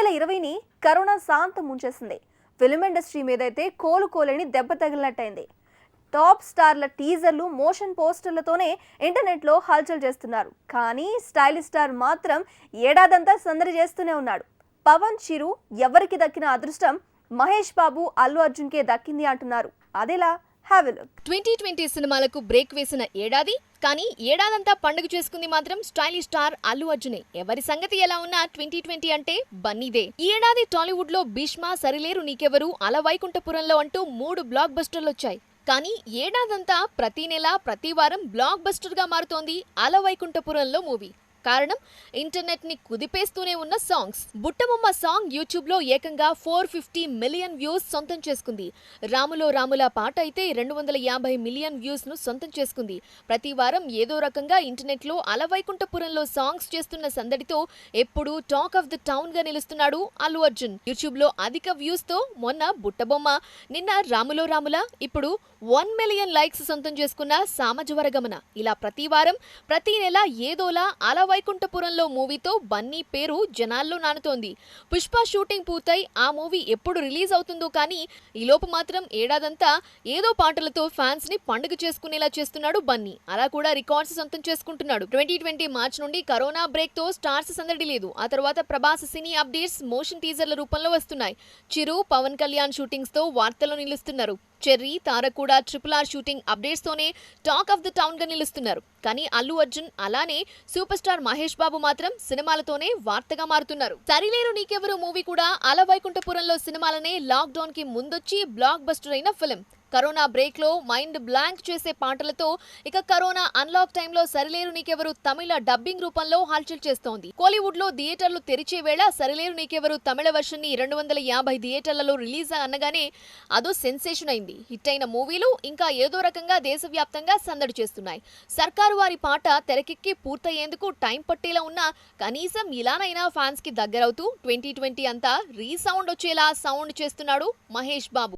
వేల ఇరవైని కరోనా శాంతం ముంచేసింది. Film industry మీదైతే కోలుకోలేని దెబ్బ తగిలినట్టయింది. టాప్ స్టార్ల టీజర్లు మోషన్ పోస్టర్లతోనే ఇంటర్నెట్లో హల్చల్ చేస్తున్నారు. కానీ స్టైలిష్ స్టార్ మాత్రం ఏడాదంతా సందడి చేస్తూనే ఉన్నాడు. పవన్ చిరు ఎవరికి దక్కిన అదృష్టం మహేష్ బాబు అల్లు అర్జున్కే దక్కింది అంటున్నారు. అదేలా? హ్యావ్ లుక్ ట్వంటీ ట్వంటీ సినిమాలకు బ్రేక్ వేసిన ఏడాది కానీ ఏడాదంతా పండుగ చేసుకుంది మాత్రం స్టైలిష్ స్టార్ అల్లు అర్జునే. ఎవరి సంగతి ఎలా ఉన్నా ట్వంటీ ట్వంటీ అంటే బన్నీదే. ఈ ఏడాది టాలీవుడ్లో భీష్మ సరిలేరు నీకెవరు అల వైకుంఠపురంలో అంటూ మూడు బ్లాక్ బస్టర్లు వచ్చాయి కానీ ఏడాదంతా ప్రతి నెల ప్రతి వారం బ్లాక్ బస్టర్గా మారుతోంది అల వైకుంఠపురంలో మూవీ. కారణం ఇంటర్నెట్ని కుదిపేస్తూనే ఉన్న సాంగ్స్. బుట్టబొమ్మ సాంగ్ యూట్యూబ్లో ఏకంగా ఫోర్ ఫిఫ్టీ మిలియన్ వ్యూస్ సొంతం చేసుకుంది. రాములో రాముల పాట అయితే రెండు వందల యాభై మిలియన్ వ్యూస్ను సొంతం చేసుకుంది. ప్రతి వారం ఏదో రకంగా ఇంటర్నెట్లో అలవైకుంఠపురంలో సాంగ్స్ చేస్తున్న సందడితో ఎప్పుడు టాక్ ఆఫ్ ద టౌన్గా నిలుస్తున్నాడు అల్లు అర్జున్. యూట్యూబ్లో అధిక వ్యూస్తో మొన్న బుట్టబొమ్మ నిన్న రాములో రాముల ఇప్పుడు వన్ మిలియన్ లైక్స్ సొంతం చేసుకున్న సామజవర గమన ఇలా ప్రతి వారం ప్రతి నెల ఏదోలా వైకుంఠపురంలో మూవీతో బన్నీ పేరు జనాల్లో నానుతోంది. పుష్ప షూటింగ్ పూర్తయి ఆ మూవీ ఎప్పుడు రిలీజ్ అవుతుందో కానీ ఈలోపు మాత్రం ఏడాదంతా ఏదో పాటలతో ఫ్యాన్స్ని పండుగ చేసుకునేలా చేస్తున్నాడు బన్నీ. అలా కూడా రికార్డ్స్ సొంతం చేసుకుంటున్నాడు. ట్వంటీ ట్వంటీ మార్చ్ నుండి కరోనా బ్రేక్తో స్టార్స్ సందడి లేదు. ఆ తర్వాత ప్రభాస్ సినీ అప్డేట్స్ మోషన్ టీజర్ల రూపంలో వస్తున్నాయి. చిరు పవన్ కళ్యాణ్ షూటింగ్స్తో వార్తల్లో నిలుస్తున్నారు. చెర్రీ తారకూడ కూడా ట్రిపుల్ ఆర్ షూటింగ్ అప్డేట్స్ తోనే టాక్ ఆఫ్ ద టౌన్గా నిలుస్తున్నారు. కానీ అల్లు అర్జున్ అలానే సూపర్ స్టార్ మహేష్ బాబు మాత్రం సినిమాలతోనే వార్తగా మారుతున్నారు. సరిలేరు నీకెవరు మూవీ కూడా అలవైకుంఠపురంలో సినిమాలనే లాక్ డౌన్కి ముందొచ్చి బ్లాక్ బస్టర్ అయిన ఫిలిం. కరోనా బ్రేక్లో మైండ్ బ్లాంక్ చేసే పాటలతో ఇక కరోనా అన్లాక్ టైంలో సరిలేరు నీకెవరు తమిళ డబ్బింగ్ రూపంలో హల్చల్ చేస్తోంది. కోలీవుడ్లో థియేటర్లు తెరిచే వేళ సరిలేరు నీకెవరు తమిళ వర్షన్ని రెండు వందల యాభై థియేటర్లలో రిలీజ్ అనగానే అదో సెన్సేషన్ అయింది. హిట్ అయిన మూవీలు ఇంకా ఏదో రకంగా దేశవ్యాప్తంగా సందడి చేస్తున్నాయి. సర్కారు వారి పాట తెరకెక్కి పూర్తయ్యేందుకు టైం పట్టేలా ఉన్నా కనీసం ఇలానైనా ఫ్యాన్స్కి దగ్గరవుతూ ట్వంటీ ట్వంటీ అంతా రీసౌండ్ వచ్చేలా సౌండ్ చేస్తున్నాడు మహేష్ బాబు.